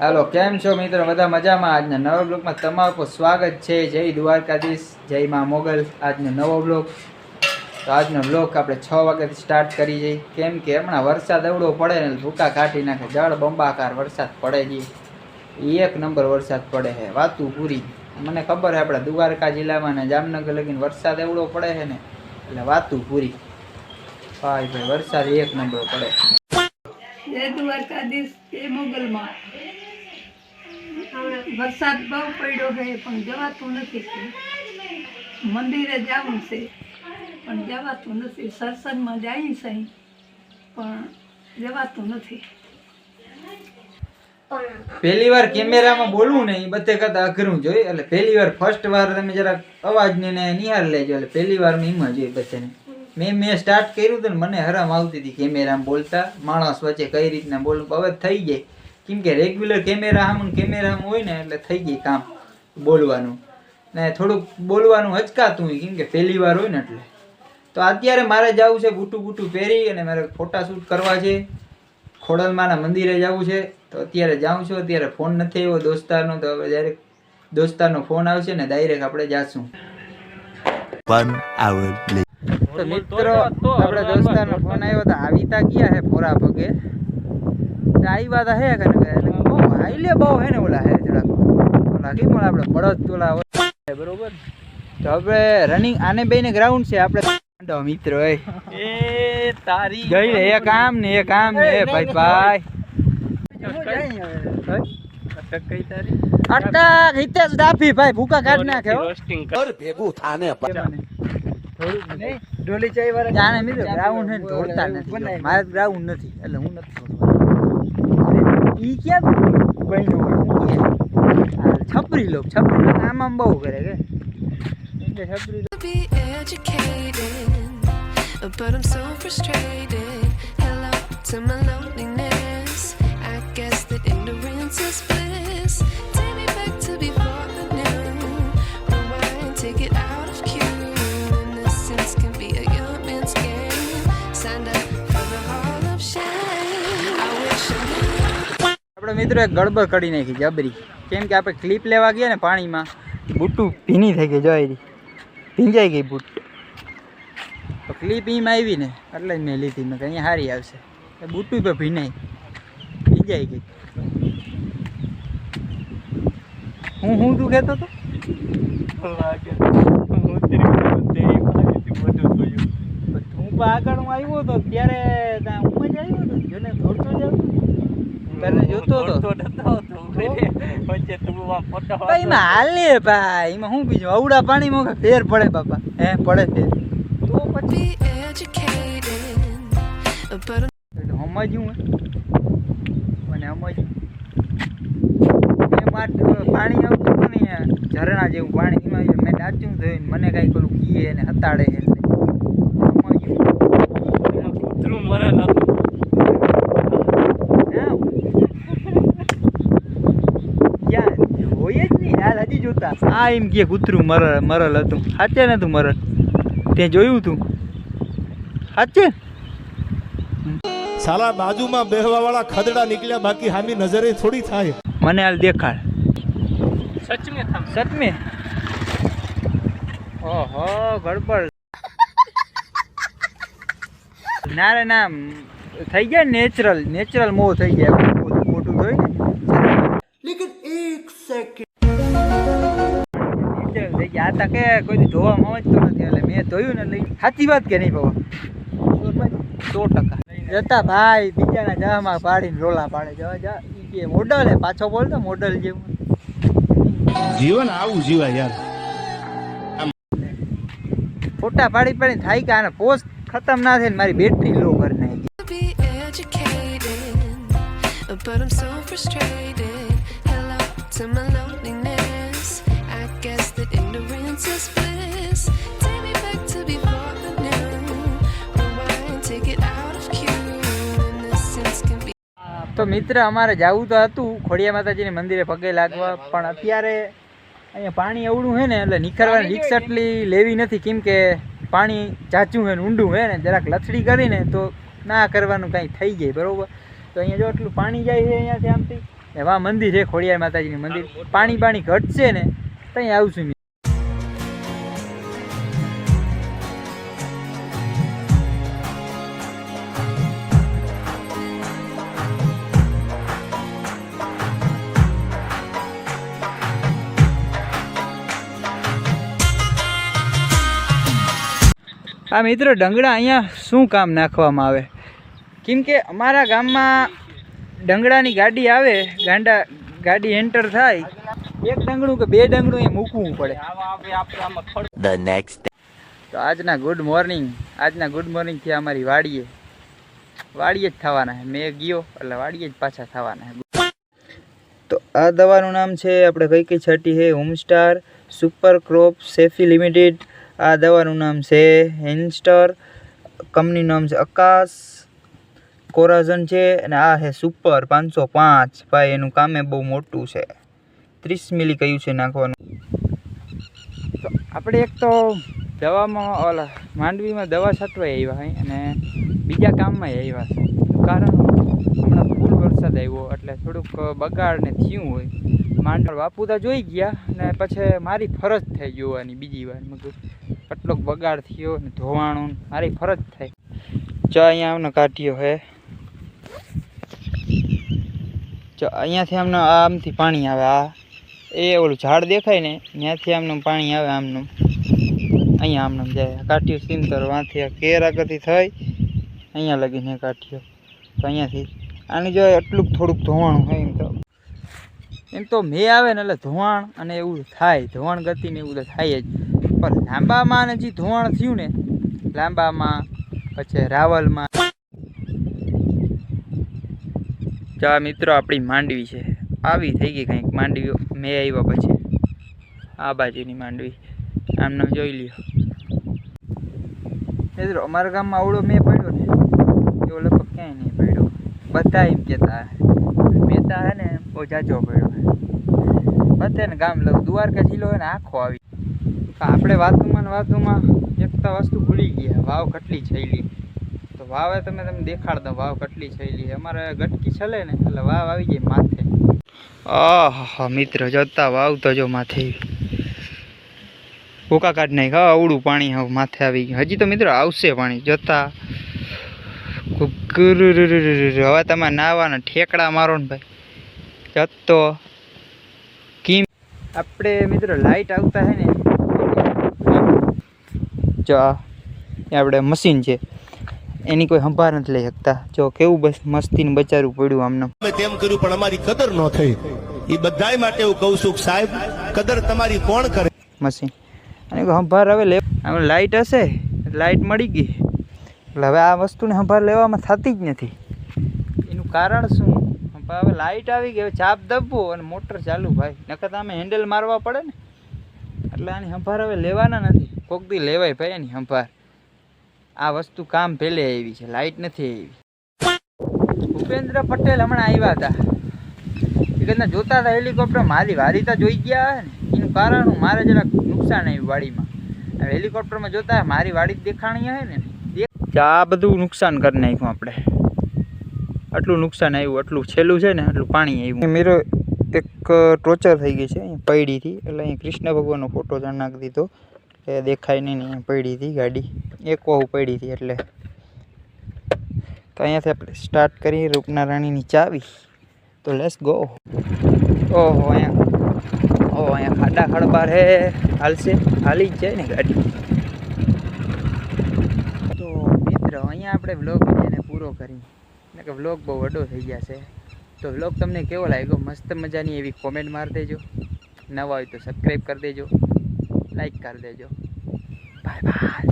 હાલો કેમ છો મિત્રો? બધા મજામાં? આજના નવા બ્લોગમાં તમારું સ્વાગત છે. જય દ્વારકાધીશ, જય મા મોગલ. આજનો નવો બ્લોગ. તો આજનો બ્લોગ આપણે છ વાગ્યાથી સ્ટાર્ટ કરી જઈએ કેમ કે હમણાં વરસાદ એવડો પડે ને ભૂકા કાઢી નાખે. જળ બંબાકાર વરસાદ પડે છે. એક નંબર વરસાદ પડે છે. વાતું પૂરી. મને ખબર છે આપણા દ્વારકા જિલ્લામાં ને જામનગર લગીને વરસાદ એવડો પડે છે ને, એટલે વાતું પૂરી. ભાઈ ભાઈ, વરસાદ એક નંબર પડે. જય દ્વારકાધીશ, જય મોગલમાં. વરસાદ બહુ પડ્યો છે પણ જવાતું નથી મંદિરે જવું છે, પણ જવાતું નથી. સત્સંગમાં જઈએ સહી પણ જવાતું નથી. પહેલી વાર કેમેરામાં બોલવું નહીં, બધે કરતા અઘરું જોઈએ એટલે પહેલી વાર ફર્સ્ટ વાર તમે જરાક અવાજને ને નિહાર લેજો. એટલે પહેલી વાર એમાં હોય બધાને. મેં મેં સ્ટાર્ટ કર્યું હતું ને, મને હરામ આવતી હતી કેમેરામાં બોલતા. માણસ વચ્ચે કઈ રીતના બોલવું હવે થઈ જાય. કેમ કે રેગ્યુલર કેમેરા આમ કેમેરામાં હોય ને એટલે થઈ ગઈ કામ બોલવાનું. ને થોડુંક બોલવાનું હચકાતું હોય કેમ કે પહેલી વાર હોય ને એટલે. તો અત્યારે મારે જવું છે બુટું બુટું પહેરી અને મારે ફોટા શૂટ કરવા છે. ખોડલમાના મંદિરે જવું છે. તો અત્યારે જાઉં છું અત્યારે ફોન નથી આવ્યો દોસ્તારનો તો હવે ડાયરેક્ટ દોસ્તારનો ફોન આવશે ને ડાયરેક્ટ આપણે જાશું. તો મિત્રો આપણે દોસ્તારનો ફોન આવ્યો તો આવીતા ગયા હે પોરા પગે. આવ્યા તા હે કને કે બહુ હે ને ઓલા હે જરાક. ઓલા કેમ ઓલા આપણે બળદ ઓલા હોય? બરોબર. તો હવે રનિંગ આને બેને ગ્રાઉન્ડ છે આપણે મિત્રો એ એ તારી ગઈ રે એ કામ ને એક આમ ને એ ભાઈ ભાઈ. કઈ તારી? અટક હિતેશ ડાફી ભાઈ ભૂકા કાઢ નાખે હો. રોસ્ટિંગ કર. ડોલી ચાઈ વાળા જાણે મિત્રો ગ્રાઉન્ડ હે ને દોડતા નથી. મારે ગ્રાઉન્ડ નથી એટલે હું નથી દોડતો ઈ ક્યાં બન્યું હોય હું ક્યાં? આ છપરી લોક છપરી લોક આમ આમ બહુ કરે કે એમ કે છપરી લોક be educated, but I'm so frustrated. Hello to my loneliness. I guess that ignorance is આપણે મિત્રો એક ગડબડ કરી નાખી જબરી કેમ કે આપણે ક્લિપ લેવા ગયા ને પાણીમાં, બુટ્ટું ભીની થઈ ગઈ જોઈ ભીંજાઈ ગઈ બુટ તો ક્લિપ એમાં આવી ને, એટલે જ મેં લીધી, મેં અહીંયા સારી આવશે. બુટ્ટું તો ભીનાઈ. ભીંજાઈ ગઈ. હું હું તું કહેતો હતો? હું આગળ હું આવ્યો હતો ત્યારે ત્યાં હું જ આવ્યો હતો જોને દોડતો જ આવતો તને જોતો હતો. વચ્ચે તું ફોટો ભાઈ એમાં હાલે ભાઈ એમાં શું બીજું? અવડા પાણીમાં ફેર પડે બાપા. હે પડે ફેર. તો પછી સમજ્યું હે મને સમજ્યું પાણી આવતું ને ઝરણા જેવું પાણી એમાં મેં ડાચું થયું મને કાંઈ પેલું કીએ ને હતાડે છે એટલે સમજ્યું કૂતરું મરેલ હતું ના ક્યાં હોય જ નહીં હાલ હજી જોતા આ એમ કે કૂતરું મરલ મરલ હતું. સાચે નતું મરલ. તે જોયું તું. સાચે સાલા બાજુમાં બેહવા વાળા ખદડા નીકળ્યા બાકી હામી નજરે થોડી થાય. મને હાલ દેખાડ. સચ में થમ સચ में ઓહો ગડબડ. ના રે ના થઈ ગયા નેચરલ નેચરલ મોં થઈ ગયા. નેચરલ થઈ ગયા આ તા કે કોઈ દી ધોવા નથી એટલે મેં ધોયું ને લઈ સાચી વાત કે નહીં બાબા? સો ટકા. જતા ભાઈ બીજાના જવામાં પાડીને રોલા પાડે જવા જા ઈ કે મોડલ હે પાછો બોલતો મોડલ જેવું. જીવન આવું જીવાય યાર. ફોટા પાડી પાડી થાય કે આને પોસ્ટ ખતમ ના થાય ને મારી બેટરી લો કરી નાખી. But I'm so frustrated. Hello to my loneliness. I guess that ignorance is bliss. Take me back to before I knew. Rewind, take it out of cue. Innocence can be. તો મિત્ર અમારે જવું તો હતું ખોડિયા માતાજીને મંદિરે પગે લાગવા પણ અત્યારે અહીંયા પાણી એવડું છે ને એટલે નીકળવાની રિક્ષ એટલી લેવી નથી કેમ કે પાણી ચાચું છે ને ઊંડું છે ને જરાક લથડી કરીને તો ના કરવાનું કાંઈ થઈ જાય બરોબર તો અહીંયા જો એટલું પાણી જાય છે અહીંયાથી આમથી એવા મંદિર છે ખોડિયાર માતાજીનું મંદિર પાણી પાણી ઘટશે ને ત્યાં આવશું. આ મિત્રો, ડંગળા અહીંયા શું કામ નાખવામાં આવે કેમ કે અમારા ગામમાં ડંગળાની ગાડી આવે, ગાંડા ગાડી એન્ટર થાય એક ડંગણું કે બે ડંગણું એ મૂકવું પડે. The day. તો આજના ગુડ મોર્નિંગ આજના ગુડ મોર્નિંગથી અમારી વાડીએ વાડીએ જ થવાના છે મેં ગયો એટલે વાડીએ જ પાછા થવાના છે તો આ દવાનું નામ છે આપણે કઈ કઈ છટી છે હોમસ્ટાર સુપર ક્રોપ સેફી લિમિટેડ આ દવાનું નામ છે હેન્સ્ટર કંપનીનું નામ છે આકાશ કોરાઝન છે અને આ છે સુપર પાંચસો પાંચ. ભાઈ એનું કામે બહુ મોટું છે. ત્રીસ મિલી કયું છે નાખવાનું. તો આપણે એક તો દવામાં, ઓલા, માંડવીમાં દવા છાંટવા આવ્યા હોય અને બીજા કામમાં આવ્યા છે. કારણ હમણાં ફૂલ વરસાદ આવ્યો, એટલે થોડુંક બગાડ ને થયું હોય. માંડવ બાપુતા જોઈ ગયા ને પછી મારી ફરજ થઈ જોવાની બીજી વાર. મેં કીધું, કેટલોક બગાડ થયો ને ધોવાણું મારી ફરજ થઈ. જો અહીંયા અમને કાઢ્યો હે. જો અહીંયાથી અમને આમથી પાણી આવે, આ એ ઓલું ઝાડ દેખાય ને, ત્યાંથી આમનું પાણી આવે આમનું. અહીંયા આમનું જાય કાઠિયું સિંતર, વાંથી કેર આગળથી થઈ અહીંયા લગીને કાઠિયો. તો અહીંયાથી, આની જો એટલું થોડુંક ધોવાણ હોય એમ તો. એમ તો મેં આવે ને એટલે ધોવાણ અને એવું થાય, ધોવાણ ગતિ ને એવું તો થાય જ. પણ લાંબામાં ને જે ધોવાણ થયું ને, લાંબામાં, પછી રાવલમાં. ચા મિત્રો, આપણી માંડવી છે. આવી થઈ ગઈ કંઈક માંડવી મેં આવ્યા પછી. આ બાજુની માંડવી. આમને જોઈ લ્યો. મિત્રો, અમારા ગામમાં આવડો મેં પડ્યો ને, એવો લગભગ ક્યાંય નહીં પડ્યો. બધા એમ કહેતા મેં તો હે ને બહુ જાજો પડ્યો. બધાને ગામ લઉં. દ્વારકા જિલ્લો ને આખો આવી. આપણે વાતુમાં ને વાતુમાં એક તો વસ્તુ ભૂલી ગયા. વાવ કેટલી છેલી તો વાવે તમે તમને દેખાડ દો. વાવ કેટલી છેલી અમારે ગટકી છલે ને, એટલે વાવ આવી જાય માથે. આહા મિત્ર જતા વાવ તો જો માથે. ભૂકા કાઢ નાખ હા, અવળું પાણી હવે માથે આવી ગયું. હજી તો મિત્રો આવશે પાણી, જતા. હવે તમે નાવાના ઠેકડા મારો ને ભાઈ. જતો. કીમ આપણે મિત્રો લાઈટ આવતા હે ને. જો આપણે મશીન છે. એની કોઈ સંભાર નથી લઈ શકતા. જો કેવું બસ મસ્તીને બચારું પડ્યું આમને. અમે તેમ કર્યું પણ અમારી કદર ન થઈ. એ બધાય માટે હું કહું છું સાહેબ કદર તમારી કોણ કરે? મશીન. અને સંભાર હવે લે લાઇટ હશે લાઇટ મળી ગઈ. એટલે હવે આ વસ્તુને સંભાર લેવામાં થતી જ નથી. એનું કારણ શું? હવે લાઇટ આવી ગઈ હવે ચાપ દબવો અને મોટર ચાલુ ભાઈ. નકર તમે હેન્ડલ મારવા પડે ને. એટલે આની સંભાર હવે લેવાના નથી. કોક દી લેવાય ભાઈ એની સંભાર આ વસ્તુ કામ પહેલે આવી છે લાઇટ નથી આવી. ભૂપેન્દ્ર પટેલ હમણાં આવ્યા હતા. એ કદાચ જોતા હતા હેલિકોપ્ટર, મારી વારી જોઈ ગયા ને. એનું કારણ મારે જરાક નુકસાન આવ્યું વાડીમાં. હેલિકોપ્ટરમાં જોતા મારી વાડી દેખાણી હે ને. આ બધું નુકસાન કરી નાખ્યું આપણે. આટલું નુકસાન આવ્યું, આટલું છેલ્લું છે ને, આટલું પાણી આવ્યું. મેરો એક ટોચર થઈ ગઈ છે પૈડીથી. એટલે અહીં કૃષ્ણ ભગવાનનો ફોટો જાણ નાખી દીધો. એ દેખાય નહીં અહીંયા પડી હતી ગાડી. એક વહુ પડી હતી એટલે. તો અહીંયાથી આપણે સ્ટાર્ટ કરીએ રૂપનારાણીની ચાવી. તો લેસ ગો ઓહો, અહીંયા. ઓહો, અહીંયા ખાડા ખડબાર હે. હાલશે, હાલી જ જાય ને ગાડી. તો મિત્રો, અહીંયા આપણે વ્લોગ એને પૂરો કરી. એટલે કે વ્લોગ બહુ વડો થઈ ગયા છે. તો વ્લોગ તમને કેવો લાગ્યો? મસ્ત મજાની એવી કોમેન્ટ મારી દેજો. નવા હોય તો સબસ્ક્રાઈબ કરી દેજો. લાઈક કરી દેજો બાય બાય